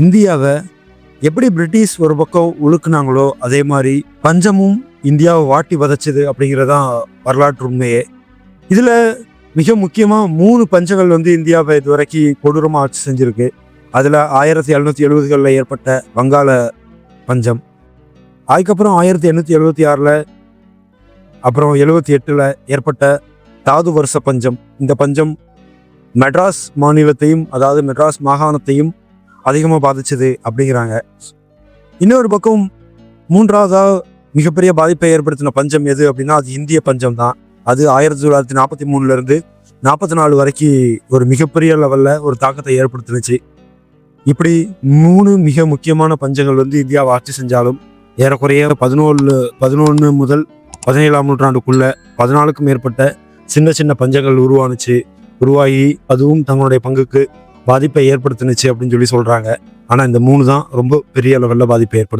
இந்தியாவை எப்படி பிரிட்டிஷ் ஒரு பக்கம் உழுக்குனாங்களோ அதே மாதிரி பஞ்சமும் இந்தியாவை வாட்டி வதச்சது அப்படிங்கிறதான் வரலாற்று உண்மையே. இதில் மிக முக்கியமாக மூணு பஞ்சங்கள் வந்து இந்தியாவை இதுவரைக்கும் கொடூரமாக ஆட்சி செஞ்சுருக்கு. அதில் ஆயிரத்தி எழுநூற்றி எழுபதுகளில் ஏற்பட்ட வங்காள பஞ்சம். அதுக்கப்புறம் ஆயிரத்தி எண்ணூற்றி எழுபத்தி ஆறில் அப்புறம் எழுபத்தி எட்டில் ஏற்பட்ட தாது வருஷ பஞ்சம். இந்த பஞ்சம் மெட்ராஸ் மாநிலத்தையும் அதாவது மெட்ராஸ் மாகாணத்தையும் அதிகமாக பாதிச்சது அப்படிங்கிறாங்க. இன்னொரு பக்கம் மூன்றாவதாக மிகப்பெரிய பாதிப்பை ஏற்படுத்தின பஞ்சம் எது அப்படின்னா அது இந்திய பஞ்சம் தான். அது ஆயிரத்தி தொள்ளாயிரத்தி நாற்பத்தி மூணுலேருந்து நாற்பத்தி நாலு வரைக்கும் ஒரு மிகப்பெரிய லெவலில் ஒரு தாக்கத்தை ஏற்படுத்தினுச்சு. இப்படி மூணு மிக முக்கியமான பஞ்சங்கள் வந்து இந்தியாவை ஆட்சி செஞ்சாலும் ஏறக்குறைய பதினோரு பதினொன்று முதல் பதினேழாம் நூற்றாண்டுக்குள்ள பதினாலுக்கும் மேற்பட்ட சின்ன சின்ன பஞ்சங்கள் உருவானுச்சு. உருவாகி அதுவும் தங்களுடைய பங்குக்கு பாதிப்பை ஏற்படுத்தினுச்சு அப்படின்னு சொல்லி சொல்றாங்க. ஆனா இந்த மூணு தான் ரொம்ப பெரிய லெவலில் பாதிப்பை ஏற்படுத்து